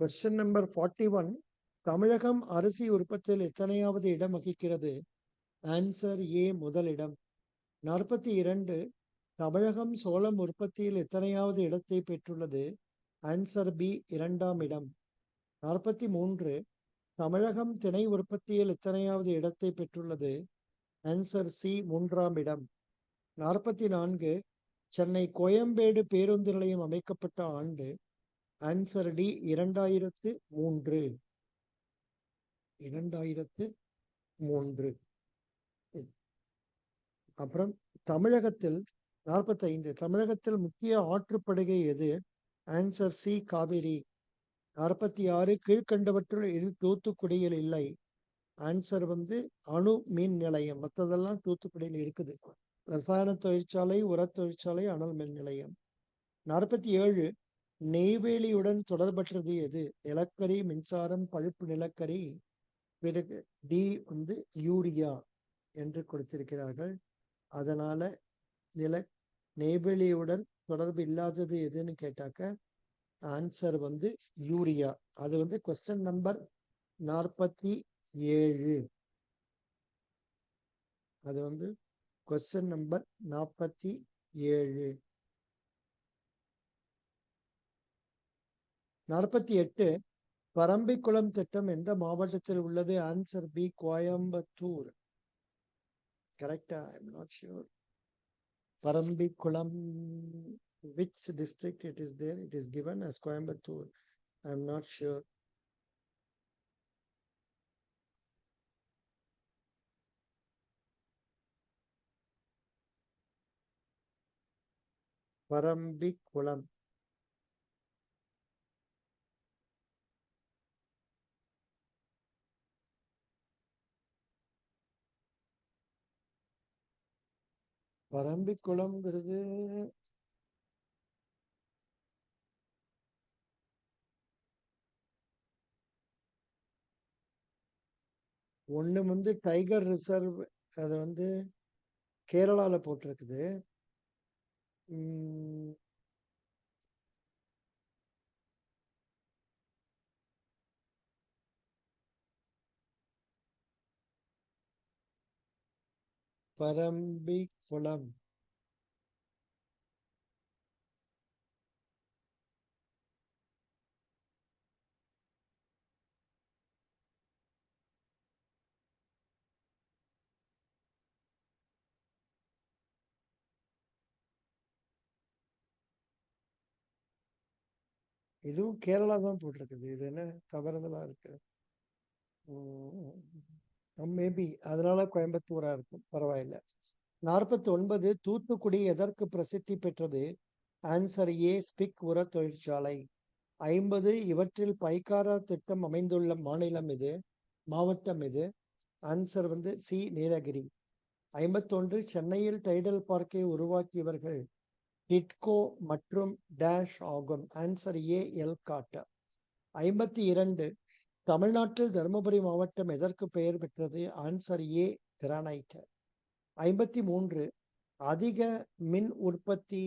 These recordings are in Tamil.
Question number forty one Tamizhagam அரிசி உற்பத்தியில் எத்தனையாவது இடம் வகிக்கிறது? ஆன்சர் ஏ முதலிடம். நாற்பத்தி இரண்டு. தமிழகம் சோளம் உற்பத்தியில் எத்தனையாவது இடத்தை பெற்றுள்ளது? ஆன்சர் பி இரண்டாம் இடம். நாற்பத்தி மூன்று. தமிழகம் திணை உற்பத்தியில் எத்தனையாவது இடத்தை பெற்றுள்ளது? ஆன்சர் சி மூன்றாம் இடம். நாற்பத்தி நான்கு. சென்னை கோயம்பேடு பேருந்து நிலையம் அமைக்கப்பட்ட ஆண்டு ஆன்சர் டி இரண்டாயிரத்து மூன்று. இரண்டாயிரத்து மூன்று. அப்புறம் தமிழகத்தில் நாற்பத்தைந்து. தமிழகத்தில் முக்கிய ஆற்றுப்படுகை எது? Answer C Kaveri. நாற்பத்தி ஆறு கீழ்கண்டவற்றுள் இது தூத்துக்குடியில் இல்லை. ஆன்சர் வந்து அணு மின் நிலையம். மற்றதெல்லாம் தூத்துக்குடியில் இருக்குது. ரசாயன தொழிற்சாலை உரத் தொழிற்சாலை அனல் மின் நிலையம். நாற்பத்தி ஏழு நெய்வேலியுடன் தொடர்பற்றது எது? நிலக்கரி மின்சாரம் பழுப்பு நிலக்கரி பிறகு டி வந்து யூரியா என்று கொடுத்திருக்கிறார்கள். அதனால நில நெய்வேலியுடன் தொடர்பு இல்லாதது எதுன்னு கேட்டாக்க ஆன்சர் வந்து யூரியா. அது வந்து கொஸ்டின் நம்பர் நாற்பத்தி ஏழு. அது வந்து கொஸ்டின் நம்பர் நாற்பத்தி ஏழு. நாற்பத்தி எட்டு பரம்பிக்குளம் திட்டம் எந்த மாவட்டத்தில் உள்ளது? Answer B Coimbatore. கரெக்டா I'm not sure Parambikulam which district it is there? It is given as Coimbatore. I am not sure Parambikulam. பரம்பி குளம்ங்கிறது ஒண்ணு வந்து டைகர் ரிசர்வ் அது வந்து கேரளால போட்டிருக்குது. பரம்பிக்குளம். இதுவும் கேரளா தான் போட்டிருக்குது. இது என்ன தவறுதலா இருக்கு? மேபி அதனால கோயம்புத்தூரா இருக்கும். பரவாயில்ல. நாற்பத்தி ஒன்பது தூத்துக்குடி எதற்கு பிரசித்தி பெற்றது? ஆன்சர் ஏ ஸ்பிக் உர தொழிற்சாலை. ஐம்பது இவற்றில் பைக்காரா திட்டம் அமைந்துள்ள மாநிலம் இது மாவட்டம் இது ஆன்சர் வந்து சி நீலகிரி. ஐம்பத்தொன்று சென்னையில் டைடல் பார்க்கை உருவாக்கியவர்கள் டிட்கோ மற்றும் டேஷ் ஆகும். ஆன்சர் ஏ எல் காட்ட ஐம்பத்தி இரண்டு தமிழ்நாட்டில் தருமபுரி மாவட்டம் எதற்கு பெயர் பெற்றது? ஆன்சர் ஏ கிரானைட் ஐம்பத்தி மூன்று அதிக மின் உற்பத்தி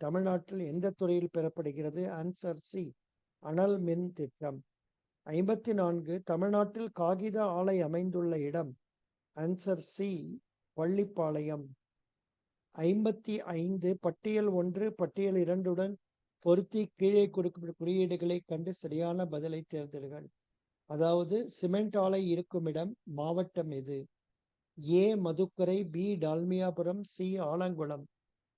தமிழ்நாட்டில் எந்த துறையில் பெறப்படுகிறது? ஆன்சர் சி அனல் மின் திட்டம். ஐம்பத்தி நான்கு தமிழ்நாட்டில் காகித ஆலை அமைந்துள்ள இடம்? Answer C Pallipalayam. ஐம்பத்தி ஐந்து பட்டியல் ஒன்று பட்டியல் இரண்டுடன் பொருத்தி கீழே கொடுக்கப்பட்ட குறியீடுகளை கண்டு சரியான பதிலை தேர்ந்தெடுங்கள். அதாவது சிமெண்ட் ஆலை இருக்கும் இடம் மாவட்டம் எது? A Madukkarai B Dalmiapuram C Alangulam.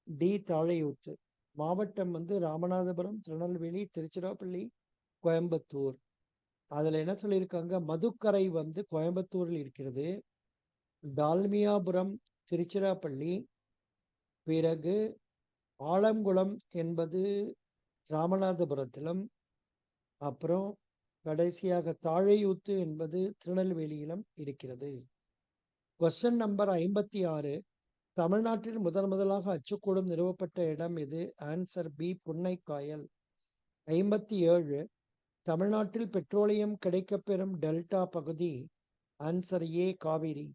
D Thalaiyuthu. மாவட்டம் வந்து ராமநாதபுரம் திருநெல்வேலி திருச்சிராப்பள்ளி கோயம்புத்தூர். அதில் என்ன சொல்லியிருக்காங்க? மதுக்கரை வந்து கோயம்புத்தூரில் இருக்கிறது. டால்மியாபுரம் திருச்சிராப்பள்ளி. பிறகு ஆலங்குளம் என்பது ராமநாதபுரத்திலும். அப்புறம் கடைசியாக தாழையூத்து என்பது திருநெல்வேலியிலும் இருக்கிறது. கொஸ்டின் நம்பர் ஐம்பத்தி ஆறு. தமிழ்நாட்டில் முதன் முதலாக அச்சுக்கூடம் நிறுவப்பட்ட இடம் இது ஆன்சர் பி புன்னைக்காயல். ஐம்பத்தி ஏழு. தமிழ்நாட்டில் பெட்ரோலியம் கிடைக்கப்பெறும் டெல்டா பகுதி? Answer A Kaveri.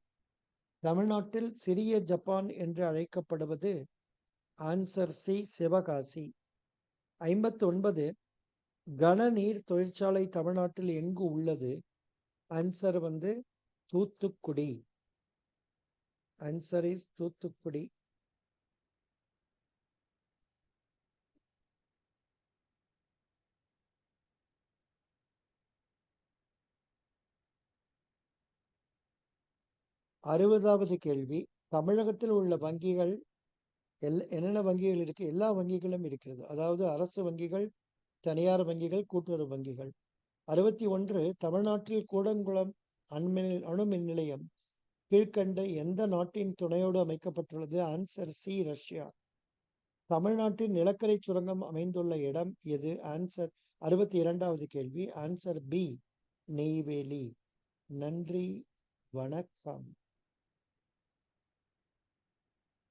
தமிழ்நாட்டில் சிறிய ஜப்பான் என்று அழைக்கப்படுவது? Answer C Sivakasi. ஐம்பத்தி ஒன்பது கனநீர் தொழிற்சாலை தமிழ்நாட்டில் எங்கு உள்ளது? ஆன்சர் வந்து தூத்துக்குடி. Answer is Thoothukudi. அறுபதாவது கேள்வி. தமிழகத்தில் உள்ள வங்கிகள் எல் என்னென்ன வங்கிகள் இருக்கு? எல்லா வங்கிகளும் இருக்கிறது. அதாவது அரசு வங்கிகள் தனியார் வங்கிகள் கூட்டுறவு வங்கிகள். அறுபத்தி ஒன்று தமிழ்நாட்டில் கூடங்குளம் அண்மின் அணுமின் நிலையம். கீழ்கண்ட எந்த நாட்டின் துணையோடு அமைக்கப்பட்டுள்ளது? ஆன்சர் சி ரஷ்யா தமிழ்நாட்டின் நிலக்கரி சுரங்கம் அமைந்துள்ள இடம் எது? ஆன்சர் அறுபத்தி இரண்டாவது கேள்வி. Answer B Neyveli. நன்றி வணக்கம்.